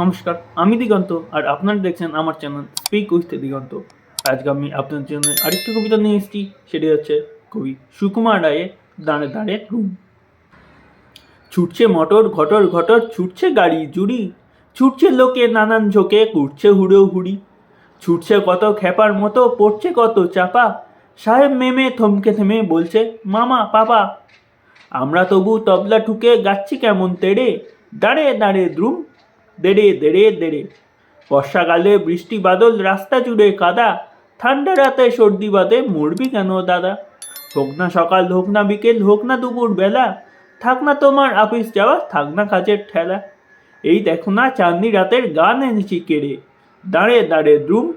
নমস্কার, আমি দিগন্ত আর আপনারা দেখছেন আমার চ্যানেল স্পিক উইথ দিগন্ত। আজকে আমি আপনার জন্য আরেকটি কবিতা নিয়ে এসেছি, সেটি হচ্ছে কবি সুকুমার রায়ের দাঁড়ে দাঁড়ে রুম। ছুটছে মটর, ঘটর ঘটর, ছুটছে গাড়ি, জুড়ি। ছুটছে লোকে নানান ঝোঁকে, ঘুরছে হুড়ো হুড়ি ছুটছে কত খেপার মতো, পড়ছে কত চাপা। সাহেব মেমে, থমকে থেমে বলছে, মামা, পাপা, আমরা তবু তবলা ঠুকে গাচ্ছি কেমন তেড়ে। দাঁড়ে দাঁড়ে, দ্রুম দেড়ে দেড়ে দেড়ে। বর্ষাকালে বৃষ্টি বাদল রাস্তা জুড়ে কাদা। ঠান্ডা রাতে সর্দি বাদে মরবি কেন দাদা? হোক না সকাল হোক না বিকেল হোক না দুপুর বেলা। থাক না তোমার আপিস যাওয়া থাক না কাজের ঠেলা। এই দেখো না চাঁদনি রাতের গান এনেছি কেড়ে। দাঁড়ে দাঁড়ে দ্রুম,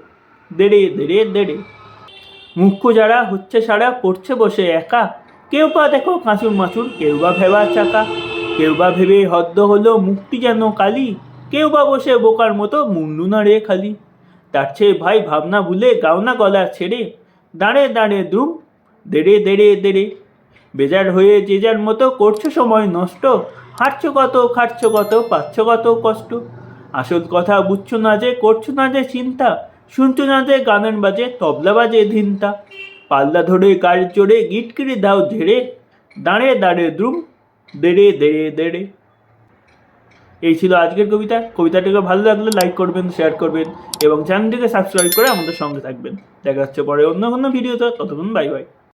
দেড়ে দেড়ে দেড়ে। মুখ্য যারা হচ্ছে সারা, পড়ছে বসে একা। কেউ বা দেখো কাঁচুর মাচুর, কেউ বা ভেবা চাকা। কেউ বা ভেবে হদ্দ হলো মুক্তি যেন কালি। কেউ বা বসে বোকার মতো মুন্ডু না রে খালি। তার চেয়ে ভাই ভাবনা ভুলে গাওনা গলা ছেড়ে। দাঁড়ে দাঁড়ে দ্রুম দেড়ে দেড়ে দেড়ে। বেজার হয়ে যে যার মতো করছ সময় নষ্ট। হাঁটছো কত, খাটছো কত, পাচ্ছ কত কষ্ট। আসল কথা বুঝছ না যে, করছ না যে চিন্তা। শুনছো না যে গানের বাজে তবলা বাজে ধিনতা। পাল্লা ধরে গাড়ি চড়ে গিটকিরি দাও ঝেড়ে। দাঁড়ে দাঁড়ে দ্রুম দেড়ে দেড়ে দেড়ে। এই ছিল আজকের কবিতা। কবিতাটিকে ভালো লাগলে লাইক করবেন শেয়ার করবেন এবং চ্যানেলটিকে সাবস্ক্রাইব করে আমাদের সঙ্গে থাকবেন। দেখা যাচ্ছে পরে অন্য কোনো ভিডিওতে ততক্ষণ বাই বাই